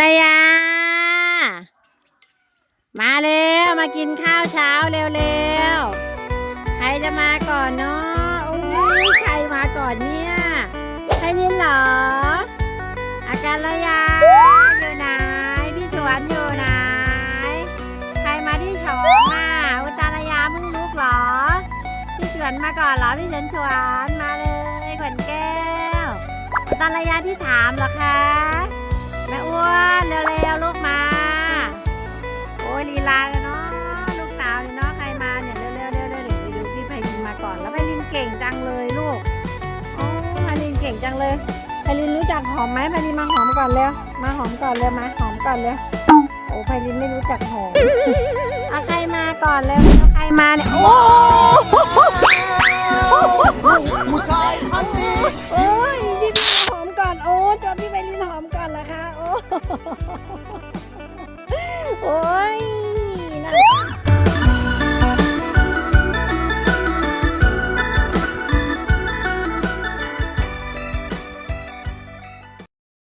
ลยา มาเร็ว มากินข้าวเช้าเร็วๆ ใครจะมาก่อนเนาะอุ้ยใครมาก่อนเนี่ยใครนินเหรอ อาการระยาอยู่ไหนพี่ชวนอยู่ไหน ใครมาที่ชองอะอุตาระยาเพิ่งลุกเหรอ พี่ชวนมาก่อนเหรอพี่ชวนชวนมาเลยขวัญแก้วอุตาระยาที่ถามเหรอคะ แม่อ้วนเร็วๆลูกมา โอ้ยลีลาเลยเนาะลูกสาวเนี่ยเนาะใครมาเนี่ยเร็วๆเร็วๆเร็วๆเดี๋ยวไปดูพี่ไพลินมาก่อน แล้วไพลินเก่งจังเลยลูกโอ้ไพลินเก่งจังเลยไพลินรู้จักหอมไหมไพลินมาหอมก่อนเร็วมาหอมก่อนเร็วมาหอมก่อนเร็วโอ้ไพลินไม่รู้จักหอมเอาใครมาก่อนเร็วเอาใครมาเนี่ยโอ้ จ